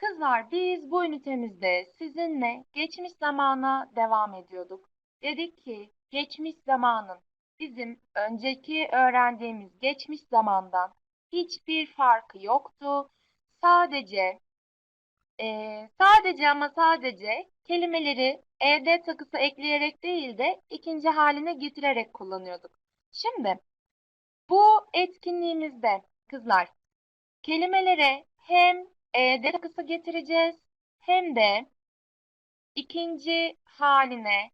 Kızlar biz bu ünitemizde sizinle geçmiş zamana devam ediyorduk. Dedik ki geçmiş zamanın bizim önceki öğrendiğimiz geçmiş zamandan hiçbir farkı yoktu. Sadece eee, sadece ama sadece kelimeleri ed takısı ekleyerek değil de ikinci haline getirerek kullanıyorduk. Şimdi bu etkinliğimizde kızlar kelimelere hem ed takısı getireceğiz hem de ikinci haline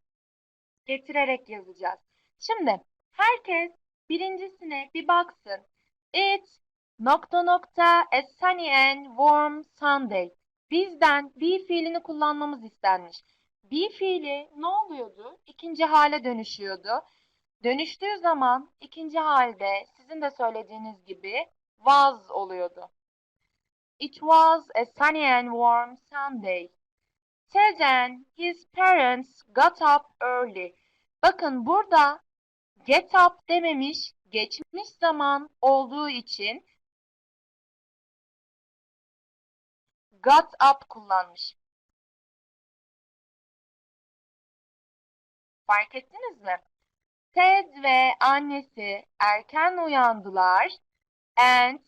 getirerek yazacağız. Şimdi herkes birincisine bir baksın. It nokta nokta a sunny and warm Sunday. Bizden be fiilini kullanmamız istenmiş. Be fiili ne oluyordu? İkinci hale dönüşüyordu. Dönüştüğü zaman ikinci halde sizin de söylediğiniz gibi was oluyordu. It was a sunny and warm Sunday. Ted and his parents got up early. Bakın burada get up dememiş, geçmiş zaman olduğu için got up kullanmış. Fark ettiniz mi? Ted ve annesi erken uyandılar and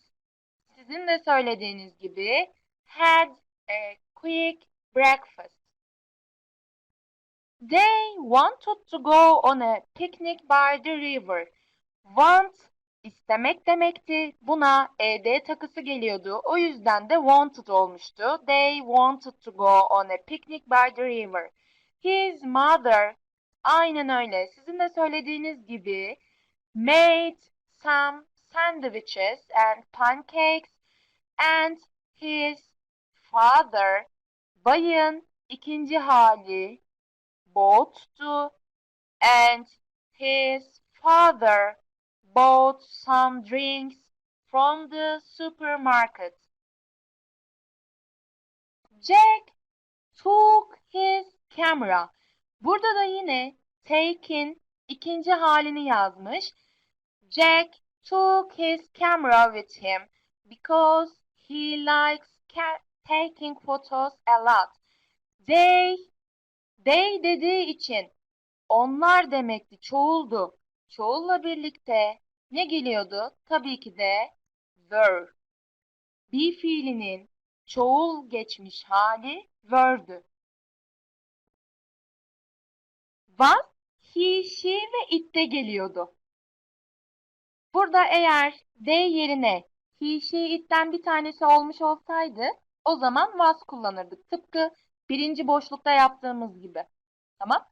sizin de söylediğiniz gibi had a quick breakfast. They wanted to go on a picnic by the river. Want istemek demekti. Buna ed takısı geliyordu. O yüzden de wanted olmuştu. They wanted to go on a picnic by the river. His mother aynen öyle. Sizin de söylediğiniz gibi made some sandwiches and pancakes and his father bayın ikinci hali bought'tu and his father bought some drinks from the supermarket. Jack took his camera. Burada da yine take'in ikinci halini yazmış. Jack took his camera with him because he likes taking photos a lot. They, they dediği için onlar demekti, çoğuldu. Çoğulla birlikte ne geliyordu? Tabii ki de were. Be fiilinin çoğul geçmiş hali were'dü. Was, he, she ve it de geliyordu. Burada eğer they yerine she, it'ten bir tanesi olmuş olsaydı o zaman was kullanırdık. Tıpkı birinci boşlukta yaptığımız gibi. Tamam?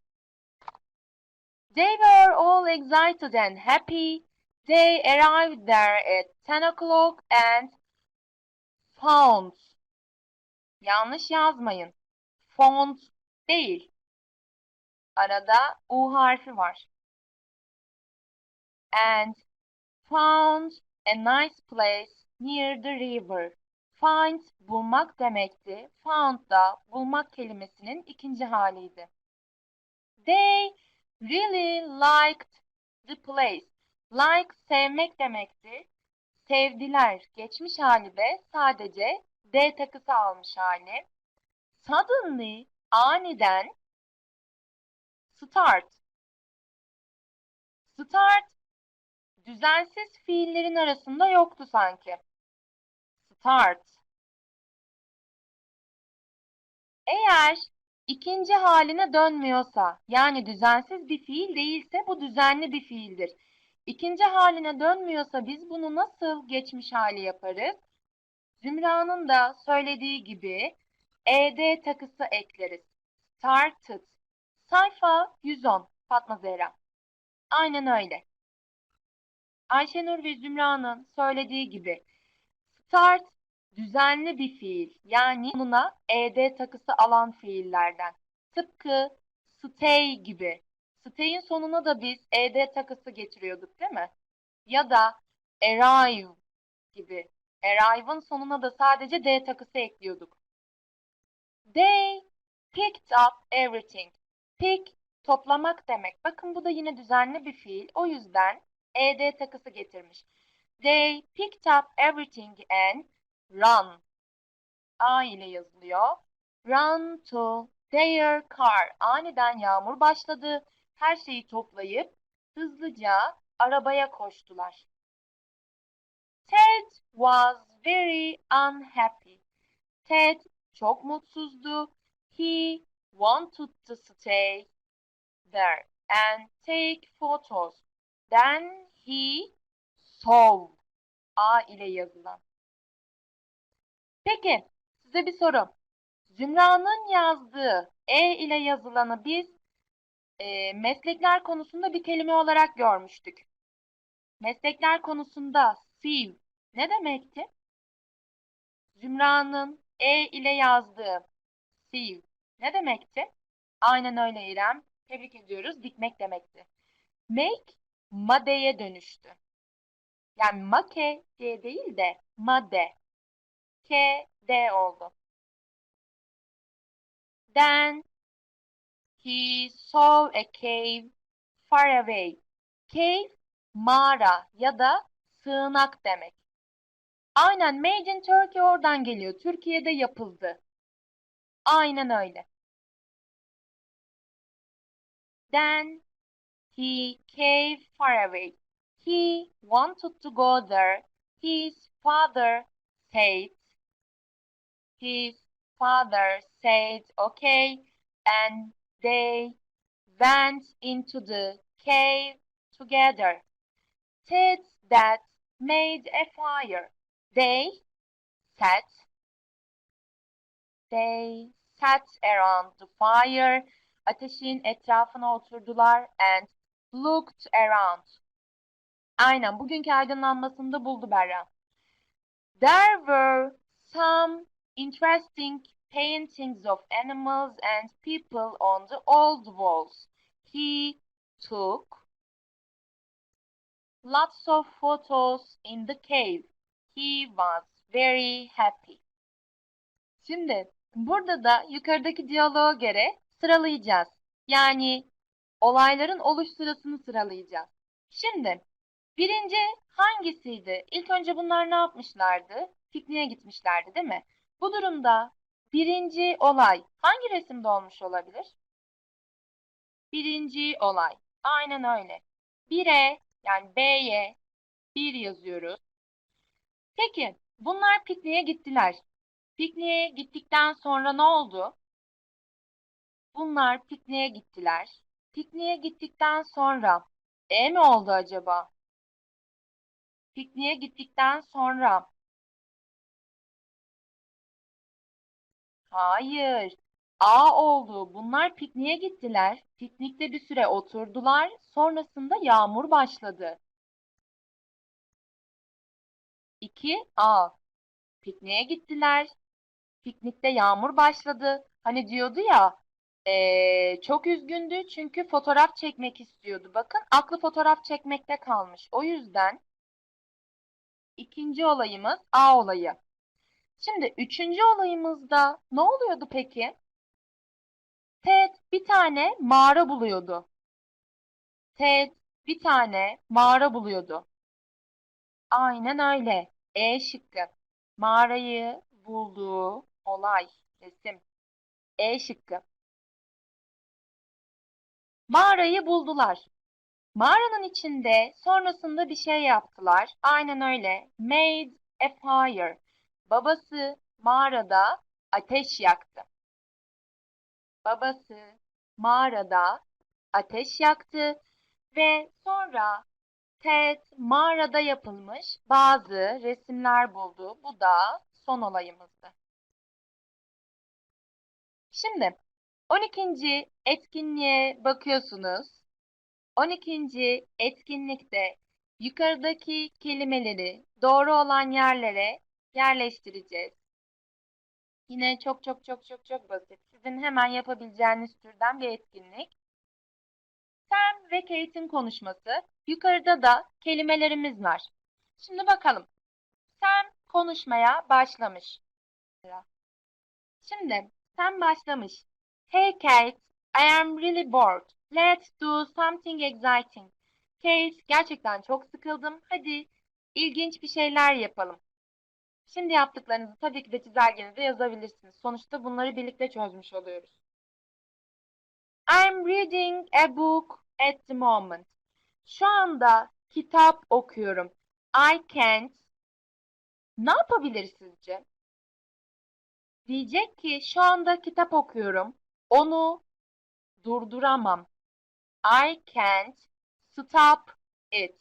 They were all excited and happy. They arrived there at 10 o'clock and found. Yanlış yazmayın. Found değil. Arada U harfi var. And found a nice place near the river. Find bulmak demekti. Found da bulmak kelimesinin ikinci haliydi. They really liked the place. Like sevmek demekti. Sevdiler geçmiş hali ve sadece D takısı almış hali. Suddenly aniden start. Start düzensiz fiillerin arasında yoktu sanki. Start. Eğer ikinci haline dönmüyorsa, yani düzensiz bir fiil değilse bu düzenli bir fiildir. İkinci haline dönmüyorsa biz bunu nasıl geçmiş hali yaparız? Zümra'nın da söylediği gibi ed takısı ekleriz. Started. Sayfa 110 Fatma Zehra. Aynen öyle. Ayşenur ve Zümra'nın söylediği gibi start düzenli bir fiil yani sonuna ed takısı alan fiillerden. Tıpkı stay gibi. Stay'in sonuna da biz ed takısı getiriyorduk değil mi? Ya da arrive gibi. Arrive'ın sonuna da sadece d takısı ekliyorduk. They picked up everything. Pick toplamak demek. Bakın bu da yine düzenli bir fiil. O yüzden ed takısı getirmiş. They picked up everything and run. A ile yazılıyor. Run to their car. Aniden yağmur başladı. Her şeyi toplayıp hızlıca arabaya koştular. Ted was very unhappy. Ted çok mutsuzdu. He wanted to stay there and take photos. Then he saw. A ile yazılan. Peki, size bir soru. Zümra'nın yazdığı E ile yazılanı biz e, meslekler konusunda bir kelime olarak görmüştük. Meslekler konusunda sieve ne demekti? Zümra'nın E ile yazdığı sieve ne demekti? Aynen öyle İrem. Tebrik ediyoruz. Dikmek demekti. Make maddeye dönüştü. Yani make diye değil de madde. K, D oldu. Then he saw a cave far away. Cave, mağara ya da sığınak demek. Aynen Made in Turkey oradan geliyor. Türkiye'de yapıldı. Aynen öyle. Then he cave far away. He wanted to go there. His father said. His father said okay and they went into the cave together. Ted's dad made a fire. They sat they sat around the fire. Ateşin etrafına oturdular and looked around. Aynen bugünkü aydınlanmasında buldu Berra. There were some interesting paintings of animals and people on the old walls. He took lots of photos in the cave. He was very happy. Şimdi burada da yukarıdaki diyaloğa göre sıralayacağız. Yani olayların oluş sırasını sıralayacağız. Şimdi birinci hangisiydi? İlk önce bunlar ne yapmışlardı? Pikniğe gitmişlerdi değil mi? Bu durumda birinci olay hangi resimde olmuş olabilir? Birinci olay. Aynen öyle. 1'e yani B'ye 1 yazıyoruz. Peki bunlar pikniğe gittiler. Pikniğe gittikten sonra ne oldu? Bunlar pikniğe gittiler. Pikniğe gittikten sonra E mi oldu acaba? Pikniğe gittikten sonra Hayır. A oldu. Bunlar pikniğe gittiler. Piknikte bir süre oturdular. Sonrasında yağmur başladı. 2 A. Pikniğe gittiler. Piknikte yağmur başladı. Hani diyordu ya ee, çok üzgündü çünkü fotoğraf çekmek istiyordu. Bakın aklı fotoğraf çekmekte kalmış. O yüzden ikinci olayımız A olayı. Şimdi üçüncü olayımızda ne oluyordu peki? Ted bir tane mağara buluyordu. Ted bir tane mağara buluyordu. Aynen öyle. E şıkkı. Mağarayı bulduğu olay, resim. E şıkkı. Mağarayı buldular. Mağaranın içinde sonrasında bir şey yaptılar. Aynen öyle. Made a fire. Babası mağarada ateş yaktı. Babası mağarada ateş yaktı ve sonra Ted mağarada yapılmış bazı resimler buldu. Bu da son olayımızdı. Şimdi 12. etkinliğe bakıyorsunuz. 12. etkinlikte yukarıdaki kelimeleri doğru olan yerlere yerleştireceğiz. Yine çok çok çok çok çok basit. Sizin hemen yapabileceğiniz türden bir etkinlik. Sam ve Kate'in konuşması. Yukarıda da kelimelerimiz var. Şimdi bakalım. Sam konuşmaya başlamış. Şimdi Sam başlamış. Hey Kate, I am really bored. Let's do something exciting. Kate, gerçekten çok sıkıldım. Hadi ilginç bir şeyler yapalım. Şimdi yaptıklarınızı tabii ki de çizelgenizde yazabilirsiniz. Sonuçta bunları birlikte çözmüş oluyoruz. I'm reading a book at the moment. Şu anda kitap okuyorum. I can't. Ne yapabilir sizce? Diyecek ki şu anda kitap okuyorum. Onu durduramam. I can't stop it.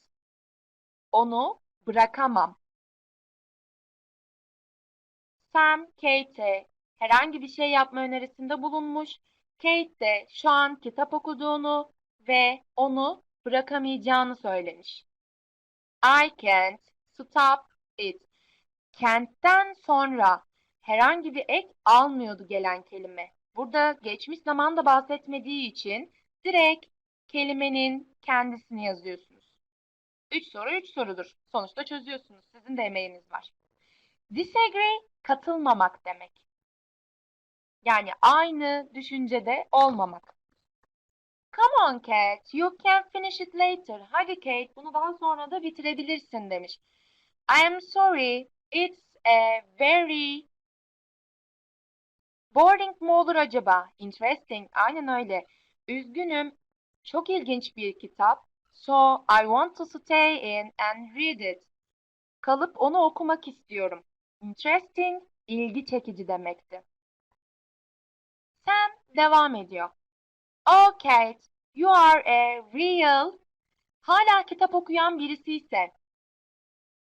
Onu bırakamam. Sam Kate'e herhangi bir şey yapma önerisinde bulunmuş. Kate de şu an kitap okuduğunu ve onu bırakamayacağını söylemiş. I can't stop it. Kentten sonra herhangi bir ek almıyordu gelen kelime. Burada geçmiş zamanda bahsetmediği için direkt kelimenin kendisini yazıyorsunuz. Üç soru üç sorudur. Sonuçta çözüyorsunuz. Sizin de emeğiniz var. Disagree katılmamak demek. Yani aynı düşüncede olmamak. Come on Kate, you can finish it later. Hadi Kate, bunu daha sonra da bitirebilirsin demiş. I am sorry, it's a very boring mu olur acaba? Interesting, aynen öyle. Üzgünüm, çok ilginç bir kitap. So I want to stay in and read it. Kalıp onu okumak istiyorum. Interesting, ilgi çekici demekti. Sam devam ediyor. Oh Kate, you are a real... Hala kitap okuyan birisi ise.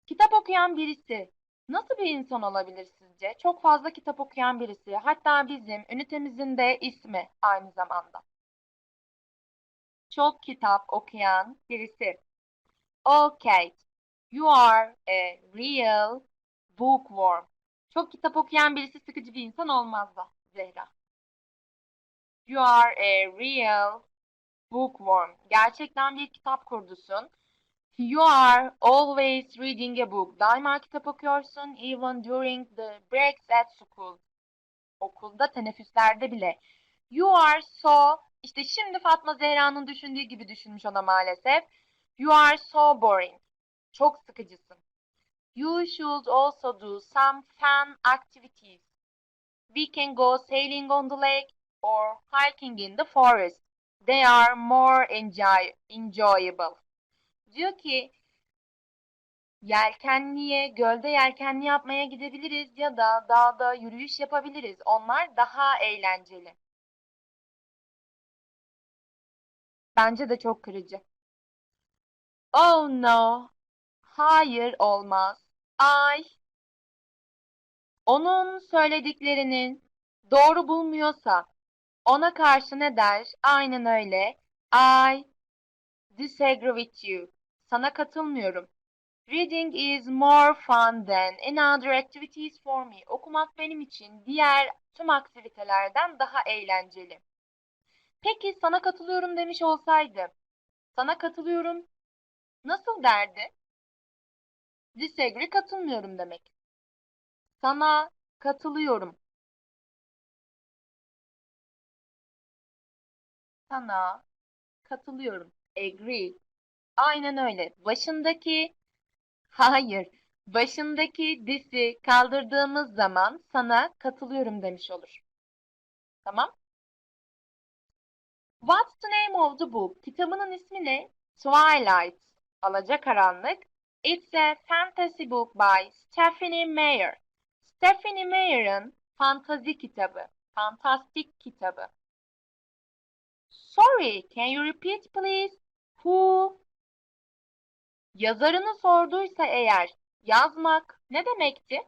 Kitap okuyan birisi nasıl bir insan olabilir sizce? Çok fazla kitap okuyan birisi. Hatta bizim ünitemizin de ismi aynı zamanda. Çok kitap okuyan birisi. Kate, you are a real bookworm. Çok kitap okuyan birisi sıkıcı bir insan olmaz da Zehra. You are a real bookworm. Gerçekten bir kitap kurdusun. You are always reading a book. Daima kitap okuyorsun. Even during the breaks at school. Okulda teneffüslerde bile. You are so... İşte şimdi Fatma Zehra'nın düşündüğü gibi düşünmüş ona maalesef. You are so boring. Çok sıkıcısın. You should also do some fun activities. We can go sailing on the lake or hiking in the forest. They are more enjoy enjoyable. Diyor ki yelkenliğe, gölde yelkenli yapmaya gidebiliriz ya da dağda yürüyüş yapabiliriz. Onlar daha eğlenceli. Bence de çok kırıcı. Oh no. Hayır olmaz. Ay. Onun söylediklerinin doğru bulmuyorsa ona karşı ne der? Aynen öyle. I disagree with you. Sana katılmıyorum. Reading is more fun than any other activities for me. Okumak benim için diğer tüm aktivitelerden daha eğlenceli. Peki sana katılıyorum demiş olsaydı, sana katılıyorum nasıl derdi? Disagree katılmıyorum demek. Sana katılıyorum. Sana katılıyorum. Agree. Aynen öyle. Başındaki hayır. Başındaki disi kaldırdığımız zaman sana katılıyorum demiş olur. Tamam? What's the name of the book? Kitabının ismi ne? Twilight. Alacakaranlık. It's a fantasy book by Stephanie Meyer. Stephanie Meyer'ın fantazi kitabı. Fantastik kitabı. Sorry, can you repeat please? Who? Yazarını sorduysa eğer yazmak ne demekti?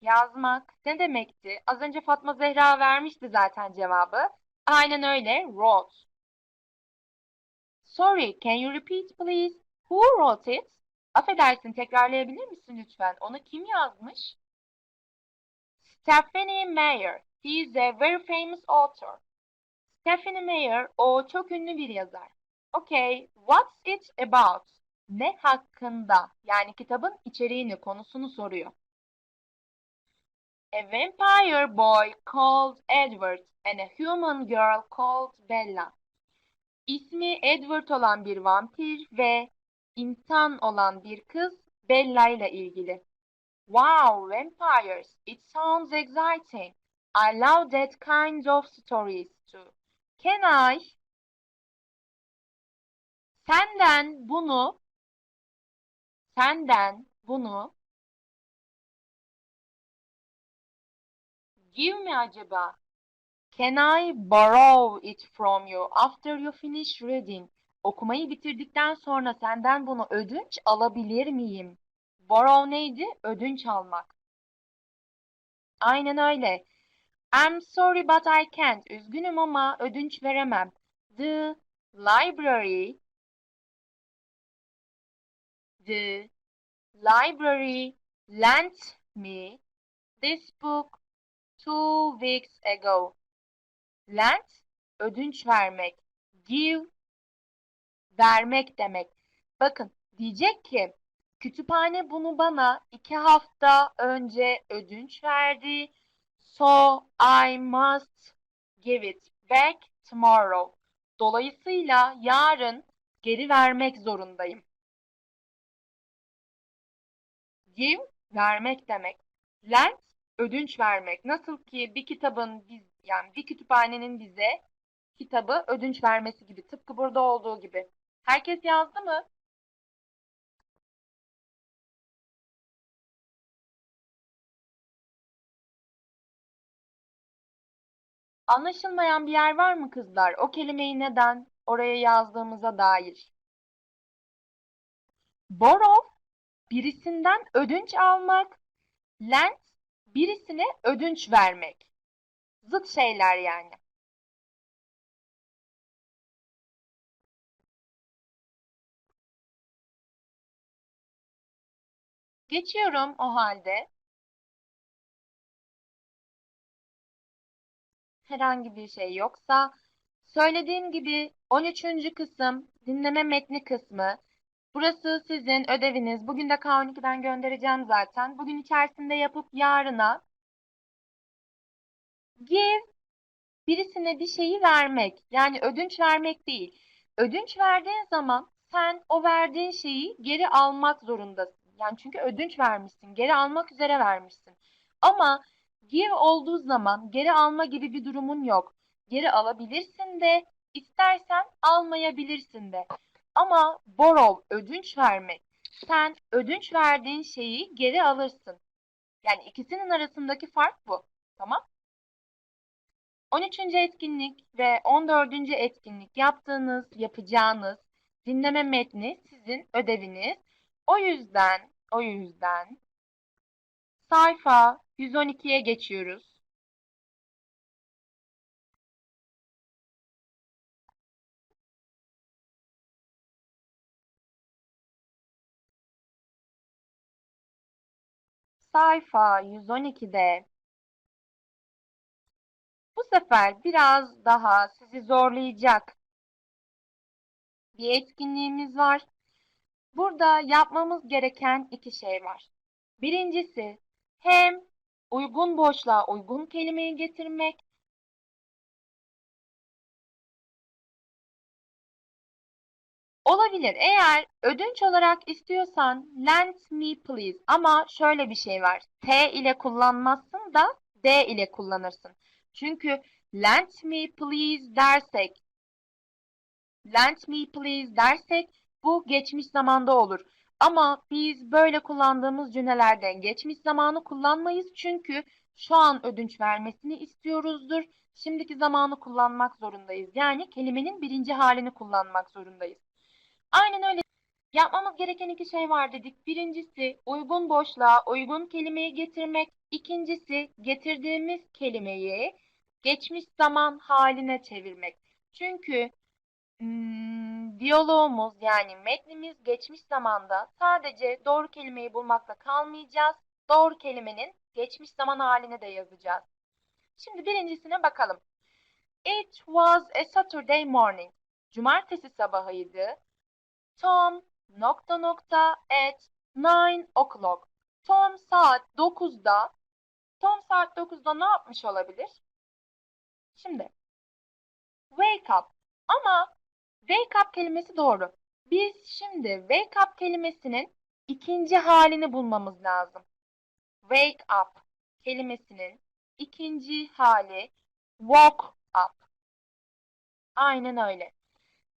Yazmak ne demekti? Az önce Fatma Zehra vermişti zaten cevabı. Aynen öyle. Wrote. Sorry, can you repeat please? Who wrote it? Affedersin, tekrarlayabilir misin lütfen? Onu kim yazmış? Stephanie Meyer. He is a very famous author. Stephanie Meyer, o çok ünlü bir yazar. Okay, what's it about? Ne hakkında? Yani kitabın içeriğini, konusunu soruyor. A vampire boy called Edward and a human girl called Bella. İsmi Edward olan bir vampir ve insan olan bir kız Bella ile ilgili. Wow, vampires. It sounds exciting. I love that kind of stories too. Can I? Senden bunu senden bunu give mi acaba? Can I borrow it from you after you finish reading? Okumayı bitirdikten sonra senden bunu ödünç alabilir miyim? Borrow neydi? Ödünç almak. Aynen öyle. I'm sorry but I can't. Üzgünüm ama ödünç veremem. The library The library lent me this book two weeks ago. Lent, ödünç vermek. Give, vermek demek. Bakın, diyecek ki, kütüphane bunu bana iki hafta önce ödünç verdi. So I must give it back tomorrow. Dolayısıyla yarın geri vermek zorundayım. Give, vermek demek. Lend, ödünç vermek. Nasıl ki bir kitabın biz yani bir kütüphanenin bize kitabı ödünç vermesi gibi. Tıpkı burada olduğu gibi. Herkes yazdı mı? Anlaşılmayan bir yer var mı kızlar? O kelimeyi neden oraya yazdığımıza dair. Borrow, birisinden ödünç almak. Lend, birisine ödünç vermek. Zıt şeyler yani. Geçiyorum o halde. Herhangi bir şey yoksa söylediğim gibi 13. kısım dinleme metni kısmı. Burası sizin ödeviniz. Bugün de K12'den göndereceğim zaten. Bugün içerisinde yapıp yarına give birisine bir şeyi vermek. Yani ödünç vermek değil. Ödünç verdiğin zaman sen o verdiğin şeyi geri almak zorundasın. Yani çünkü ödünç vermişsin. Geri almak üzere vermişsin. Ama give olduğu zaman geri alma gibi bir durumun yok. Geri alabilirsin de istersen almayabilirsin de. Ama borrow ödünç vermek. Sen ödünç verdiğin şeyi geri alırsın. Yani ikisinin arasındaki fark bu. Tamam? 13. etkinlik ve 14. etkinlik yaptığınız, yapacağınız dinleme metni sizin ödeviniz. O yüzden, o yüzden sayfa 112'ye geçiyoruz. Sayfa 112'de bu sefer biraz daha sizi zorlayacak bir etkinliğimiz var. Burada yapmamız gereken iki şey var. Birincisi hem uygun boşluğa uygun kelimeyi getirmek Olabilir. Eğer ödünç olarak istiyorsan lend me please ama şöyle bir şey var. T ile kullanmazsın da D ile kullanırsın. Çünkü lend me please dersek lend me please dersek bu geçmiş zamanda olur. Ama biz böyle kullandığımız cümlelerde geçmiş zamanı kullanmayız çünkü şu an ödünç vermesini istiyoruzdur. Şimdiki zamanı kullanmak zorundayız. Yani kelimenin birinci halini kullanmak zorundayız. Aynen öyle. Yapmamız gereken iki şey var dedik. Birincisi uygun boşluğa uygun kelimeyi getirmek. İkincisi getirdiğimiz kelimeyi geçmiş zaman haline çevirmek. Çünkü hmm, diyaloğumuz yani metnimiz geçmiş zamanda sadece doğru kelimeyi bulmakla kalmayacağız. Doğru kelimenin geçmiş zaman haline de yazacağız. Şimdi birincisine bakalım. It was a Saturday morning. Cumartesi sabahıydı. Tom nokta nokta at 9 o'clock. Tom saat 9'da Tom saat 9'da ne yapmış olabilir? Şimdi wake up ama wake up kelimesi doğru. Biz şimdi wake up kelimesinin ikinci halini bulmamız lazım. wake up kelimesinin ikinci hali woke up. Aynen öyle.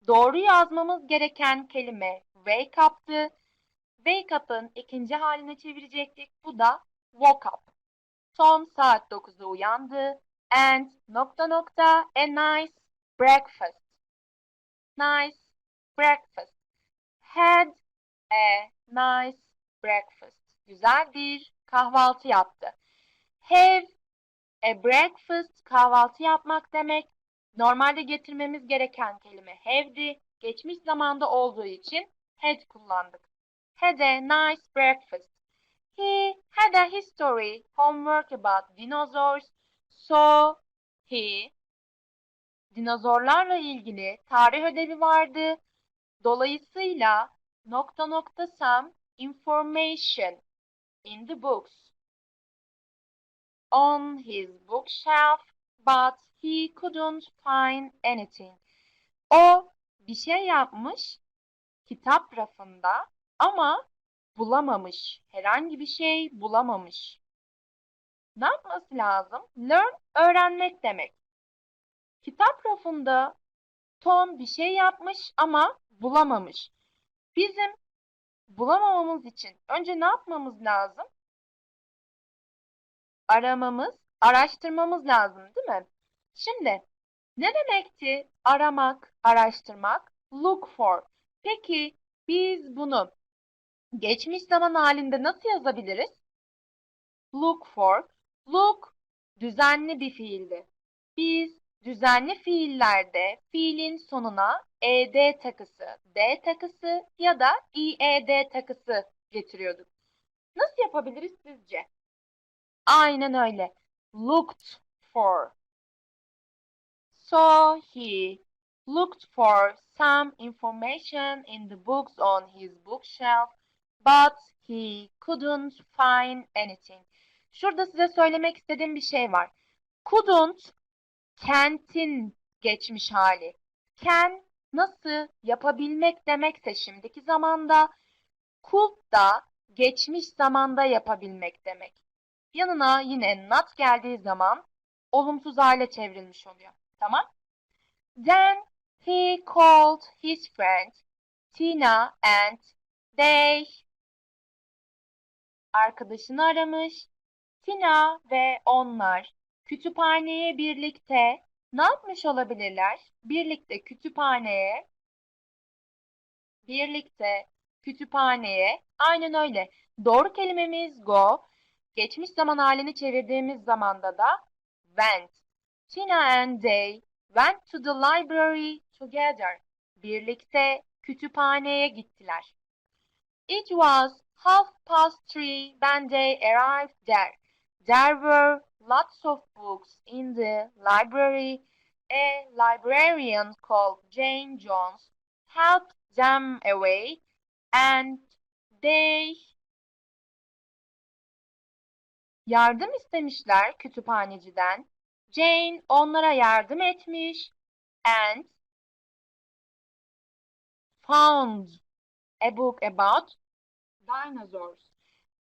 Doğru yazmamız gereken kelime wake up'tı. Wake up'ın ikinci haline çevirecektik. Bu da woke up. Tom saat 9'da uyandı. And nokta nokta a nice breakfast. Nice breakfast. Had a nice breakfast. Güzel bir kahvaltı yaptı. Have a breakfast kahvaltı yapmak demek. Normalde getirmemiz gereken kelime have'di. Geçmiş zamanda olduğu için had kullandık. Had a nice breakfast. He had a history homework about dinosaurs. So he dinozorlarla ilgili tarih ödevi vardı. Dolayısıyla nokta nokta some information in the books on his bookshelf but he couldn't find anything. O bir şey yapmış kitap rafında ama bulamamış. Herhangi bir şey bulamamış. Ne yapması lazım? Learn öğrenmek demek. Kitap rafında Tom bir şey yapmış ama bulamamış. Bizim bulamamamız için önce ne yapmamız lazım? Aramamız, araştırmamız lazım değil mi? Şimdi ne demekti aramak, araştırmak? Look for. Peki biz bunu geçmiş zaman halinde nasıl yazabiliriz? Look for. Look düzenli bir fiildi. Biz düzenli fiillerde fiilin sonuna ed takısı, d takısı ya da ied takısı getiriyorduk. Nasıl yapabiliriz sizce? Aynen öyle. Looked for. So he looked for some information in the books on his bookshelf, but he couldn't find anything. Şurada size söylemek istediğim bir şey var. Couldn't kentin geçmiş hali. Can nasıl yapabilmek demekse şimdiki zamanda, could da geçmiş zamanda yapabilmek demek. Yanına yine not geldiği zaman olumsuz hale çevrilmiş oluyor. Tamam? Then he called his friend Tina and they arkadaşını aramış. Tina ve onlar kütüphaneye birlikte ne yapmış olabilirler? Birlikte kütüphaneye birlikte kütüphaneye aynen öyle. Doğru kelimemiz go. Geçmiş zaman halini çevirdiğimiz zamanda da went. Tina and they went to the library together. Birlikte kütüphaneye gittiler. It was half past three when they arrived there. There were lots of books in the library. A librarian called Jane Jones helped them away and they yardım istemişler kütüphaneciden. Jane onlara yardım etmiş and found a book about dinosaurs.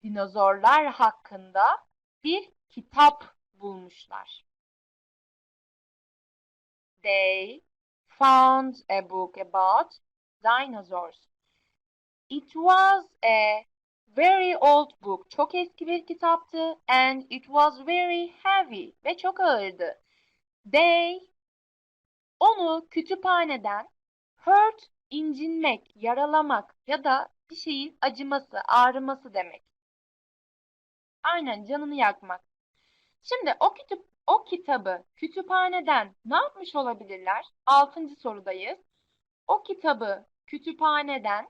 Dinozorlar hakkında bir kitap bulmuşlar. They found a book about dinosaurs. It was a very old book. Çok eski bir kitaptı and it was very heavy ve çok ağırdı. They onu kütüphaneden hurt incinmek, yaralamak ya da bir şeyin acıması, ağrıması demek. Aynen canını yakmak. Şimdi o kütüp o kitabı kütüphaneden ne yapmış olabilirler? Altıncı sorudayız. O kitabı kütüphaneden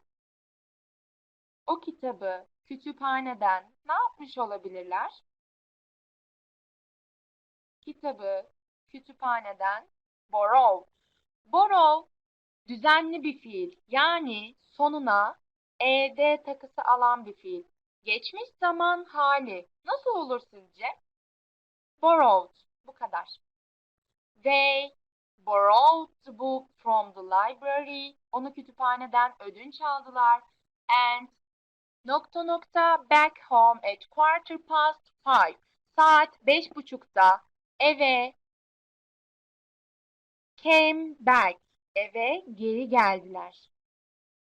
o kitabı kütüphaneden ne yapmış olabilirler? Kitabı kütüphaneden borrow. Borrow düzenli bir fiil. Yani sonuna ed takısı alan bir fiil. Geçmiş zaman hali nasıl olur sizce? Borrowed. Bu kadar. They borrowed the book from the library. Onu kütüphaneden ödünç aldılar. And Nokta nokta back home at quarter past five. Saat beş buçukta eve came back. Eve geri geldiler.